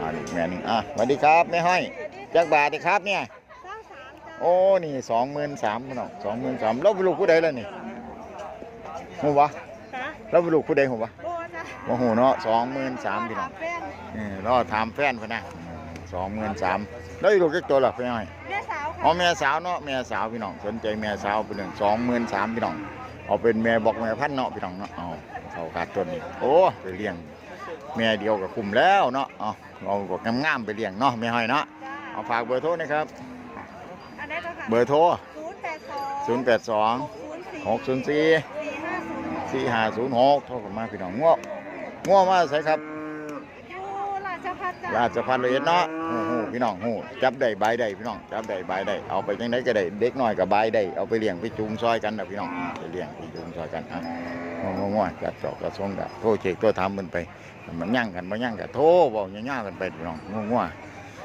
อ่านี่แม่หนึงอะสวัสดีครับแม่ห้อยจักบาทดีครับเนี่ยเก้าสามจ้าโอ้นี่สองหมื่นสามพี่น้องสองหมื่นสามเราเป็นลูกผู้ใดล่ะนี่หูวะจ้าเราเป็นลูกผู้ใดหูวะโบจ้าโอ้โหเนาะสองหมื่นสามพี่น้องแฟนนี่รอถามแฟนเพิ่นนะสองหมื่นสามแล้วอีกลูกจักตัวล่ะพี่น้อยแม่สาวอ๋อค่ะแม่สาวเนาะแม่สาวพี่น้องสนใจแม่สาวเป็นหนึ่งสองหมื่นสามพี่น้องเอาเป็นแม่บอกแม่พันธุ์เนาะพี่น้องเนาะเอาเขาขาดต้นนี่โอ้ไปเลี้ยง แม่เดียวกับคุมแล้วเนาะเอาเราบอกงามๆไปเลี้ยงเนาะแม่ห้อยเนาะจ้าเอาฝากเบอร์โทรนะครับ อันนี้เจ้าค่ะเบอร์โทร ศูนย์แปดสอง0 8 2หกศูนย์สี่6 0 4 สี่ห้าศูนย์4 5 0 6โทรเข้ามาพี่น้องง้อง้อมาใส่ครับอยู่ราชพัฒน์จ้าราชพัฒน์ละเอียดเนาะโอ้โหพี่น้องโหจับได้ใบได้พี่น้องจับได้ใบได้เอาไปจังไดก็ได้เด็กน้อยกับใบได้เอาไปเลี้ยงไปจูงซอยกันนะพี่น้องไปเลี้ยงไปจูงซอยกันอะ ง้อง้อๆจัดจอกกระทรงกะโทรเช็คโทรทำมันไป มันยั่งกันมันยั่งกะโทรบอกย่างๆกันไปน้องง้อๆ